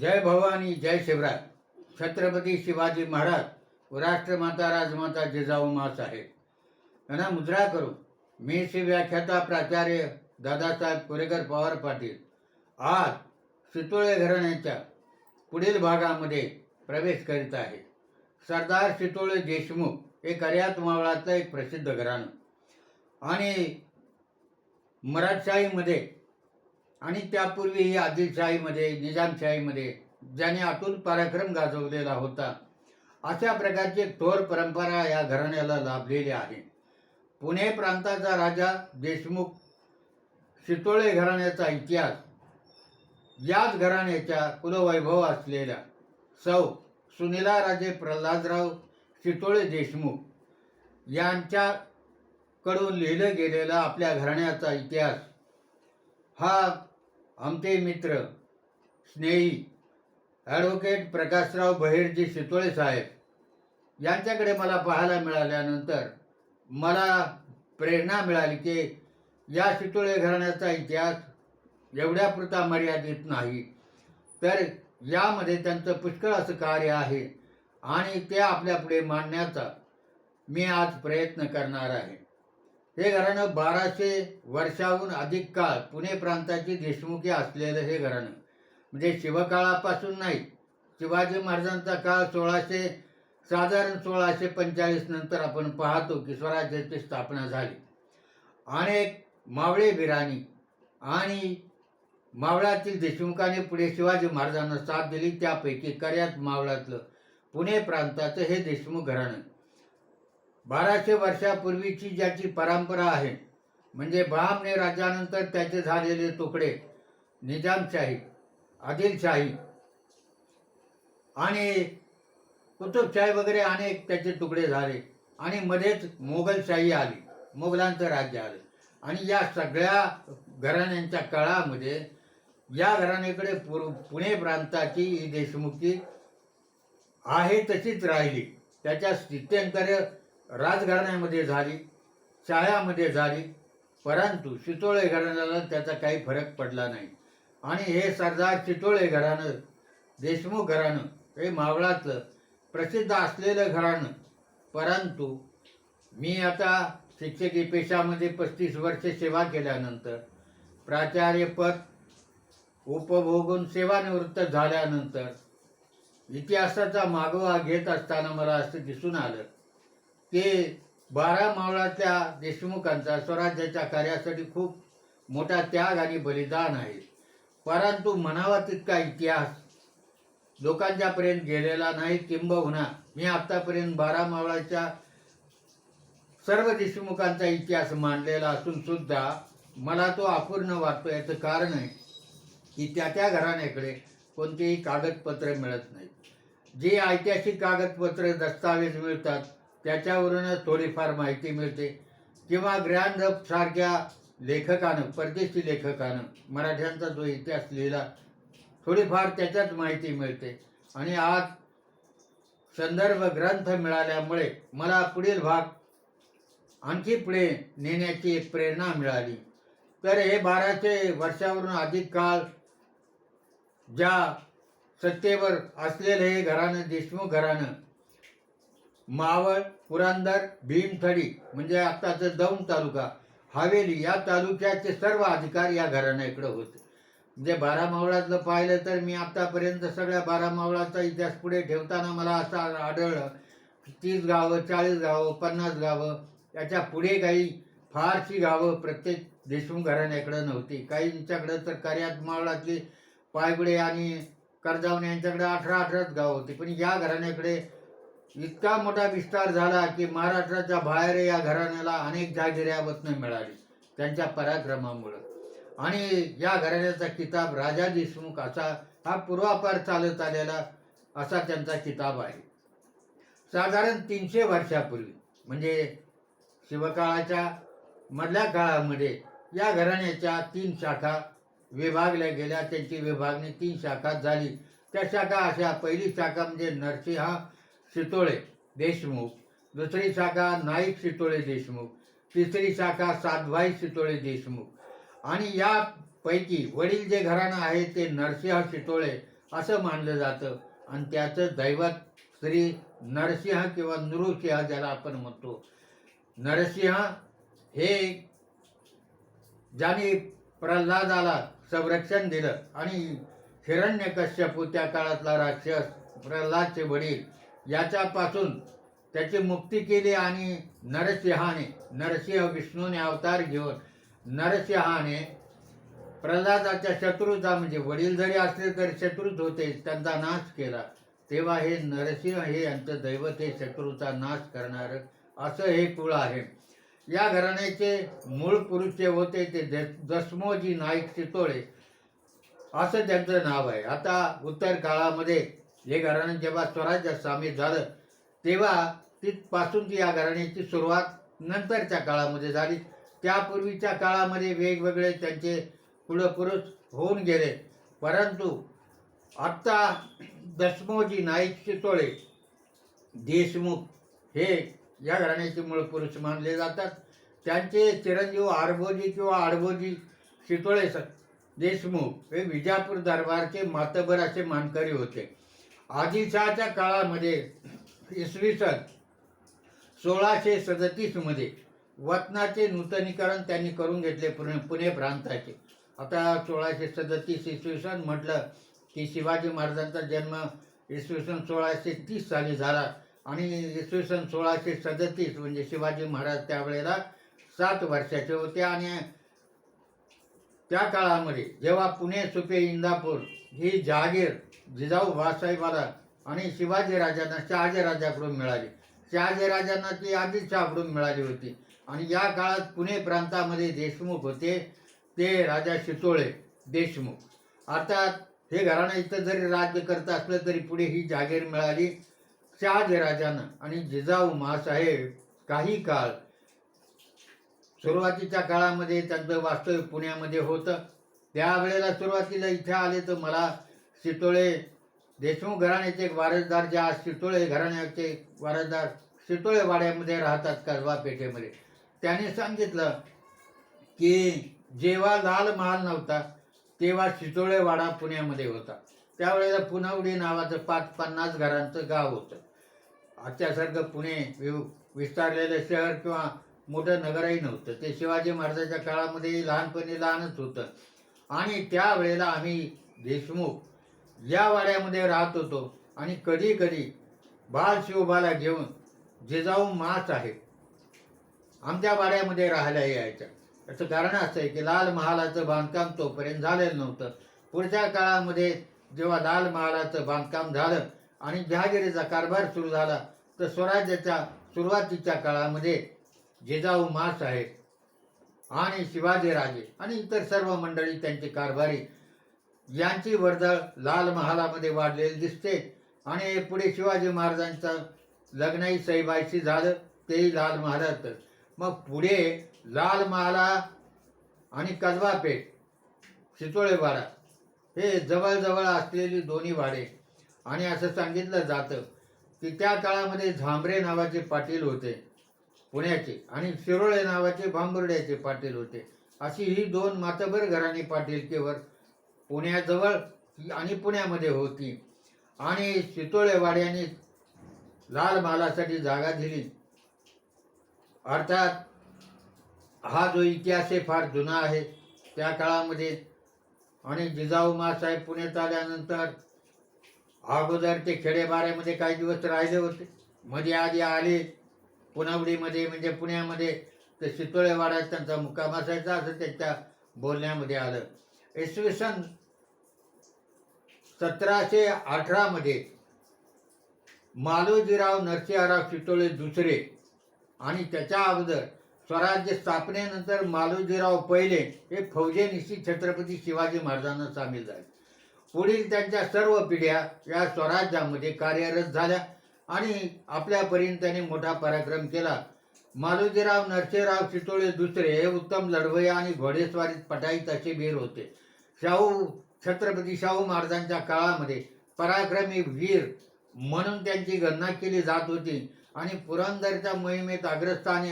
जय भवानी जय शिवराय. छत्रपती शिवाजी महाराज व राष्ट्रमाता राजमाता जिजाऊ मासाहेब यांना मुद्रा करू मी श्री व्याख्याता प्राचार्य दादासाहेब कोरेकर पवार पाटील आज सितोळे घराण्याच्या पुढील भागामध्ये प्रवेश करीत आहे. सरदार सितोळे देशमुख हे कर्यात मावळाचं एक प्रसिद्ध घराणं. आणि मराठशाहीमध्ये आणि त्यापूर्वीही आदिलशाहीमध्ये निजामशाहीमध्ये ज्याने अतुल पराक्रम गाजवलेला होता अशा प्रकारची थोर परंपरा या घराण्याला लाभलेली आहे. पुणे प्रांताचा राजा देशमुख शितोळे घराण्याचा इतिहास याच घराण्याच्या कुलवैभव असलेल्या सौ सुनीला राजे प्रल्हादराव शितोळे देशमुख यांच्याकडून लिहिलं गेलेला आपल्या घराण्याचा इतिहास. हा आमचे मित्र स्नेही ॲडव्होकेट प्रकाशराव बहिरजी शितोळे साहेब यांच्याकडे मला पाहायला मिळाल्यानंतर मला प्रेरणा मिळाली की या शितोळे घराण्याचा इतिहास एवढ्यापुरता मर्यादित नाही. तर यामध्ये त्यांचं पुष्कळ असं कार्य आहे आणि ते आपल्यापुढे मांडण्याचा मी आज प्रयत्न करणार आहे. हे घराणं बाराशे वर्षाहून अधिक काळ पुणे प्रांताची देशमुखी असलेलं हे घराणं. म्हणजे शिवकाळापासून नाही शिवाजी महाराजांचा काळ सोळाशे साधारण सोळाशे पंचेचाळीस नंतर आपण पाहतो की स्वराज्याची स्थापना झाली. अनेक मावळे बिराणी आणि मावळातील देशमुखाने पुढे शिवाजी महाराजांना साथ दिली. त्यापैकी कर्यात मावळातलं पुणे प्रांताचं हे देशमुख घराणं. बाराशे वर्षापूर्वीची ज्याची परंपरा आहे म्हणजे बहामने राज्यानंतर त्याचे झालेले तुकडे निजामशाही आदिलशाही आणि कुतुबशाही वगैरे अनेक त्याचे तुकडे झाले आणि मध्येच मोगलशाही आली मोगलांचं राज्य आलं. आणि या सगळ्या घराण्यांच्या काळामध्ये या घराण्याकडे पु पुणे प्रांताची ही देशमुखी आहे तशीच राहिली. त्याच्या स्थित्यंतर राजघराण्यामध्ये झाली शाळ्यामध्ये झाली परंतु शितोळे घराण्याला त्याचा काही फरक पडला नाही. आणि हे सरदार चितोळे घराणं देशमुख घराणं हे मावळातलं प्रसिद्ध असलेलं घराणं. परंतु मी आता शिक्षकी पेशामध्ये पस्तीस वर्षे सेवा केल्यानंतर प्राचार्यपद उपभोगून सेवानिवृत्त झाल्यानंतर इतिहासाचा मागोवा घेत असताना मला असं दिसून आलं. की बारामावळाच्या देशमुखांचा स्वराज्याच्या कार्यासाठी खूप मोठा त्याग आणि बलिदान आहे. परंतु म्हणावा तितका इतिहास. लोकांच्यापर्यंत गेलेला नाही किंबहुना मी आत्तापर्यंत बारा मावळाच्या सर्व देशमुखांचा इतिहास मांडलेला असून सुद्धा मला तो अपूर्ण वाटतो याचं कारण आहे की त्या त्या घराण्याकडे कोणतेही कागदपत्र मिळत नाहीत. जे ऐतिहासिक कागदपत्र दस्तावेज मिळतात त्याच्यावरूनच थोडीफार माहिती मिळते. किंवा ग्रँडअपसारख्या लेखकानं परदेशी लेखकानं मराठ्यांचा जो इतिहास लिहिला थोडीफार त्याच्यात माहिती मिळते. आणि आज संदर्भ ग्रंथ मिळाल्यामुळे मला पुढील भाग आणखी पुढे नेण्याची एक प्रेरणा मिळाली. तर हे बाराशे वर्षावरून अधिक काळ ज्या सत्तेवर असलेलं हे घराणं देशमुख घराणं मावळ पुरंदर भीमथडी म्हणजे आत्ताचं दौंड तालुका हवेली या तालुक्याचे सर्व अधिकार या घराण्याकडे होते. म्हणजे बारामावळातलं पाहिलं तर मी आत्तापर्यंत सगळ्या बारामावळाचा इतिहास पुढे ठेवताना मला असं आढळलं तीस गावं चाळीस गावं पन्नास गावं याच्यापुढे काही फारशी गावं प्रत्येक देशमुख घराण्याकडं नव्हती. काहींच्याकडं तर कार्यात मावळातली पायगुडे आणि कर्जावणे यांच्याकडे अठरा अठराच गावं होती. पण या घराण्याकडे इतका मोठा विस्तार झाला की महाराष्ट्राच्या बाहेर या घराण्याला अनेक जहागिऱ्यावतनं मिळाली त्यांच्या पराक्रमामुळं. आणि या घराण्याचा किताब राजा देशमुख असा हा पूर्वापार चालत आलेला असा त्यांचा किताब आहे. साधारण तीनशे वर्षापूर्वी म्हणजे शिवकाळाच्या मधल्या काळामध्ये या घराण्याच्या तीन शाखा विभागल्या गेल्या. त्यांची विभागणी तीन शाखा झाली. त्या शाखा अशा पहिली शाखा म्हणजे नरसिंहा शितोळे देशमुख. दुसरी शाखा नाईक शितोळे देशमुख. तिसरी शाखा सातभाई शितोळे देशमुख. आणि यापैकी वडील जे घराणं आहे ते नरसिंह शितोळे असं मानलं जातं. आणि त्याचं दैवत श्री नरसिंह किंवा नृसिंह ज्याला आपण म्हणतो. नरसिंह हे ज्याने प्रल्हादाला संरक्षण दिलं आणि हिरण्यकश्यपू त्या काळातला राक्षस प्रल्हादचे वडील याच्यापासून त्याची मुक्ती केली आणि नरसिंहाने नरसिंह विष्णूने अवतार घेऊन नरसिंहाने प्रल्हादाच्या शत्रूचा म्हणजे वडील जरी असले तरी शत्रूच होते त्यांचा नाश केला. तेव्हा हे नरसिंह हे यांचं दैवत हे शत्रूचा नाश करणार असं हे कुळ आहे. या घराण्याचे मूळ पुरुष जे होते ते दसमोजी नाईक चितोळे असं त्यांचं नाव आहे. आता उत्तर काळामध्ये हे घराणं जेव्हा स्वराज्य सामील झालं तेव्हा तिथपासून ती या घराण्याची सुरुवात नंतरच्या काळामध्ये झाली. त्यापूर्वीच्या काळामध्ये वेगवेगळे त्यांचे कुळपुरुष होऊन गेले. परंतु आत्ता दसमोजी नाईक चितोळे देशमुख हे या घराण्याचे मूळ पुरुष मानले जातात. त्यांचे चिरंजीव आरबोजी किंवा आडबोजी चितोळे स- देशमुख हे विजापूर दरबारचे मातबर असे मानकरी होते. आदिलशहाच्या काळामध्ये इसवी सन सोळाशे सदतीसमध्ये वतनाचे नूतनीकरण त्यांनी करून घेतले पुणे पुणे प्रांताचे. आता सोळाशे सदतीस इसवी सन म्हटलं की शिवाजी महाराजांचा जन्म इसवी सन सोळाशे तीस साली झाला आणि इसवी सन सोळाशे सदतीस म्हणजे शिवाजी महाराज त्यावेळेला सात वर्षाचे होते आणि त्या काळामध्ये जेव्हा पुणे सुपे इंदापूर ही जहागीर जिजाऊ बाळासाहेबाला आणि शिवाजी राजांना शहाजी राजाकडून मिळाली. शहाजी राजांना ती आधीच शाहकडून मिळाली होती. आणि या काळात पुणे प्रांतामध्ये देशमुख होते. ते राजा शितोळे देशमुख. अर्थात हे घराणं इथं जरी राज्य करत असलं तरी पुढे ही जागीर मिळाली. शहाजी राजांना आणि जिजाऊ महासाहेब काही काळ सुरुवातीच्या काळामध्ये त्यांचं वास्तव्य पुण्यामध्ये होतं. त्यावेळेला सुरुवातीला इथे आले तर मला शितोळे देशमुख घराण्याचे एक वारसदार जे आज शितोळे घराण्याचे वारसदार शितोळे वाड्यामध्ये राहतात कसबा पेठेमध्ये. त्याने सांगितलं की जेव्हा लाल महाल नव्हता तेव्हा शितोळे वाडा पुण्यामध्ये होता. त्यावेळेला पुनवडी नावाचं पाच पन्नास घरांचं गाव होतं. आजच्यासारखं पुणे वि- विस्तारलेलं शहर किंवा मोठं नगरही नव्हतं. ते शिवाजी महाराजांच्या काळामध्ये लहानपणी लहानच होतं. आणि त्यावेळेला आम्ही देशमुख या वाड्यामध्ये राहत होतो. आणि कधी कधी बाल शिवबाला घेऊन जिजाऊ मास आहे. आमच्या वाड्यामध्ये राहायला यायच्या. याचं कारण असं आहे की लाल महालाचं बांधकाम तोपर्यंत झालेलं नव्हतं. पुढच्या काळामध्ये जेव्हा लाल महालाचं बांधकाम झालं आणि जहागिरीचा कारभार सुरू झाला तर स्वराज्याच्या सुरुवातीच्या काळामध्ये जिजाऊ मास आहेत आणि शिवाजीराजे आणि इतर सर्व मंडळी त्यांचे कारभारी. यांची वर्दळ लाल महालामध्ये वाढलेली दिसते आणि पुढे शिवाजी महाराजांचं लग्नही सईबाईशी झालं तेही लाल महालात मग पुढे लाल महाला आणि कसबा पेठ शितोळेवाडा हे जवळजवळ असलेली दोन्ही वाडे. आणि असं सांगितलं जातं की त्या काळामध्ये झांबरे नावाचे पाटील होते. पुण्याचे आणि शिरोळे नावाचे भांबुर्ड्याचे पाटील होते. अशी ही दोन मातबर घराणी पाटीलकीवर पुण्याजवळ आणि पुण्यामध्ये होती. आणि शितोळेवाड्याने लाल महालासाठी जागा दिली. अर्थात हा जो इतिहास आहे फार जुना आहे. त्या काळामध्ये आणि जिजाऊ मासाहेब पुण्यात आल्यानंतर अगोदर ते खेडेबाऱ्यामध्ये काही दिवस राहिले होते. मध्ये आधी आले पुनावडीमध्ये म्हणजे पुण्यामध्ये ते शितोळेवाडा त्यांचा मुक्काम असायचा असं त्यांच्या बोलण्यामध्ये आलं. इसवी सन सतराशे अठरामध्ये मालोजीराव नरसिंहराव शितोळे दुसरे आणि त्याच्या अगोदर स्वराज्य स्थापनेनंतर मालोजीराव पहिले हे फौजेनिशी छत्रपती शिवाजी महाराजांना सामील झाले. पुढील त्यांच्या सर्व पिढ्या या स्वराज्यामध्ये कार्यरत झाल्या. आणि आपल्यापर्यंत त्यांनी मोठा पराक्रम केला. मालोजीराव नरसिंहराव चितोळे दुसरे हे उत्तम लढवया आणि घोडेस्वारीत पटाईत असे वीर होते. शाहू छत्रपती शाहू महाराजांच्या काळामध्ये पराक्रमी वीर म्हणून त्यांची गणना केली जात होती आणि पुरंदरच्या मोहिमेत अग्रस्थानी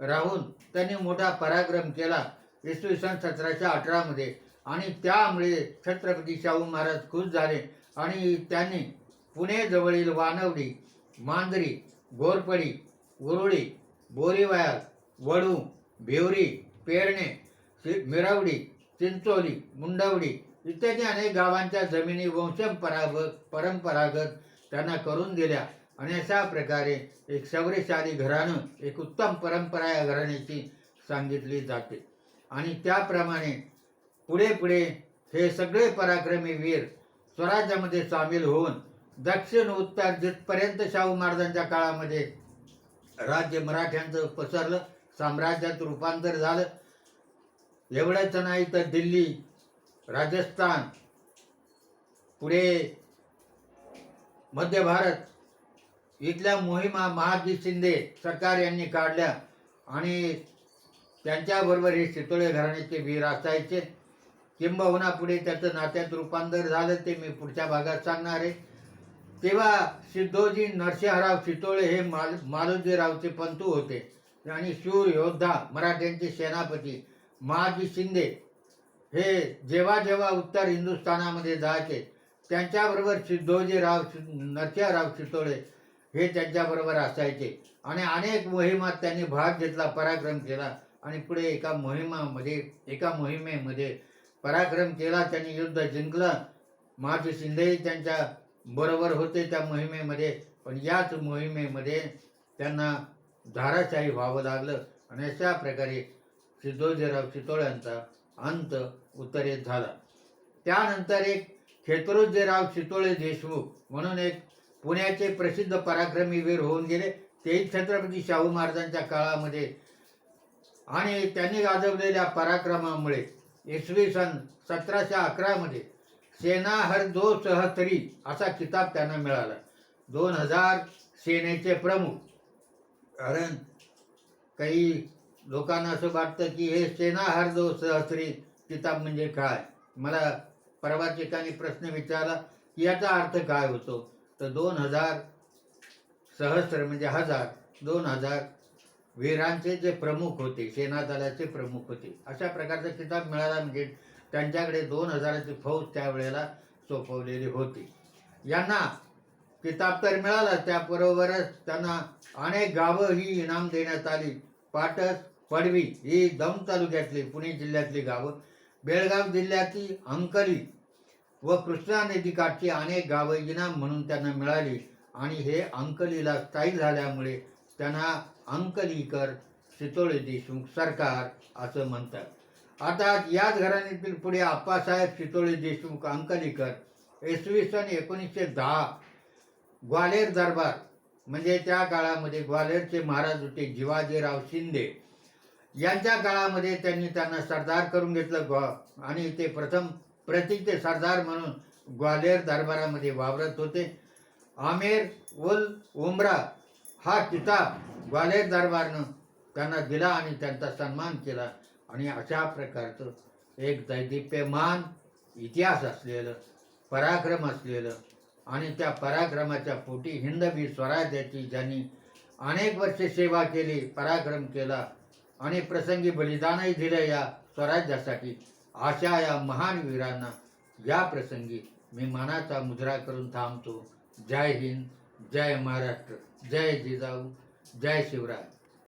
राहून त्यांनी मोठा पराक्रम केला इसवी सन सतराशे अठरामध्ये आणि त्यामुळे छत्रपती शाहू महाराज खुश झाले आणि त्यांनी पुणे जवळील वानवडी मांजरी गोरपडी उरुळी बोरीवायर वडू भिवरी पेरणे सि- मिरवडी चिंचोली मुंडवडी इत्यादी अनेक गावांच्या जमिनी वंशंपरागत परंपरागत त्यांना करून दिल्या आणि अशा प्रकारे एक शौर्यशाली घराणं एक उत्तम परंपरा या घराण्याची सांगितली जाते. आणि त्याप्रमाणे पुढे पुढे हे सगळे पराक्रमी वीर स्वराज्यामध्ये सामील होऊन दक्षिण उत्तर जिथपर्यंत शाहू महाराजांच्या काळामध्ये राज्य मराठ्यांचं पसरलं साम्राज्यात रूपांतर झालं एवढंच नाही तर दिल्ली राजस्थान पुढे मध्य भारत इथल्या मोहिमा महाजी शिंदे सरकार यांनी काढल्या आणि त्यांच्याबरोबर हे शितोळे घराण्याचे वीर असायचे. किंबहुना पुढे त्याचं नात्यात रूपांतर झालं ते मी पुढच्या भागात सांगणार आहे. तेव्हा सिद्धोजी नरसिंहराव चितोळे हे माल मालोजीरावचे पंतू होते. आणि शूर योद्धा मराठ्यांचे सेनापती महाजी शिंदे हे जेव्हा जेव्हा उत्तर हिंदुस्थानामध्ये जायचे त्यांच्याबरोबर सिद्धोजीराव नरसिंहराव चितोळे हे त्यांच्याबरोबर असायचे. आणि अनेक मोहिमात त्यांनी भाग घेतला पराक्रम केला. आणि पुढे एका मोहिमामध्ये एका मोहिमेमध्ये पराक्रम केला. त्यांनी युद्ध जिंकलं. महाजी शिंदेही त्यांच्या बरोबर होते त्या मोहिमेमध्ये. पण याच मोहिमेमध्ये त्यांना धाराशाही व्हावं लागलं आणि अशा प्रकारे सिद्धोजीराव चितोळ्यांचा अंत उत्तरेत झाला. त्यानंतर एक खेत्रोजीराव चितोळे देशमुख म्हणून एक पुण्याचे प्रसिद्ध पराक्रमी वीर होऊन गेले. तेही छत्रपती शाहू महाराजांच्या काळामध्ये आणि त्यांनी गाजवलेल्या पराक्रमामुळे इसवी सन सतराशे अकरामध्ये सेना हर दो सहस्त्री असा किताब त्यांना मिळाला. दोन हजार सेनेचे प्रमुख. कारण काही लोकांना असं वाटतं की हे सेना हर दो सहस्त्री किताब म्हणजे काय? मला परवाच ठिकाणी प्रश्न विचारला की याचा अर्थ काय होतो? तर दोन हजार सहस्र म्हणजे हजार दोन हजार वीरांचे जे प्रमुख होते सेनादलाचे प्रमुख होते अशा प्रकारचा किताब मिळाला म्हणजे त्यांच्याकडे दोन हजाराची फौज त्यावेळेला सोपवलेली होती. यांना किताब तर मिळाला त्याबरोबरच त्यांना अनेक गावं ही इनाम देण्यात आली. पाटस पडवी ही दम तालुक्यातली पुणे जिल्ह्यातली गावं. बेळगाव जिल्ह्यातली अंकली व कृष्णा नदीकाठची अनेक गावं इनाम म्हणून त्यांना मिळाली. आणि हे अंकलीला स्थायिक झाल्यामुळे त्यांना अंकलीकर चितोळे देशमुख सरकार असं म्हणतात. आता याच घराण्यातील पुढे आप्पासाहेब चितोळे देशमुख अंकलीकर इसवी सन एकोणीसशे दहा ग्वाल्हेर दरबार म्हणजे त्या काळामध्ये ग्वाल्हेरचे महाराज होते जिवाजीराव शिंदे. यांच्या काळामध्ये त्यांनी त्यांना सरदार करून घेतलं ग्वा आणि ते प्रथम प्रतीचे सरदार म्हणून ग्वाल्हेर दरबारामध्ये वावरत होते. आमेर उल उमरा हा किताब ग्वाल्हेर दरबारनं त्यांना दिला आणि त्यांचा सन्मान केला. आणि अशा प्रकारचं एक दैदिप्यमान इतिहास असलेलं पराक्रम असलेलं आणि त्या पराक्रमाच्या पोटी हिंदवी स्वराज्याची ज्यांनी अनेक वर्षे सेवा केली पराक्रम केला आणि प्रसंगी बलिदानही दिलं या स्वराज्यासाठी अशा या महान वीरांना या प्रसंगी मी मानाचा मुद्रा करून थांबतो. जय हिंद जय महाराष्ट्र जय जिजाऊ जय शिवराय.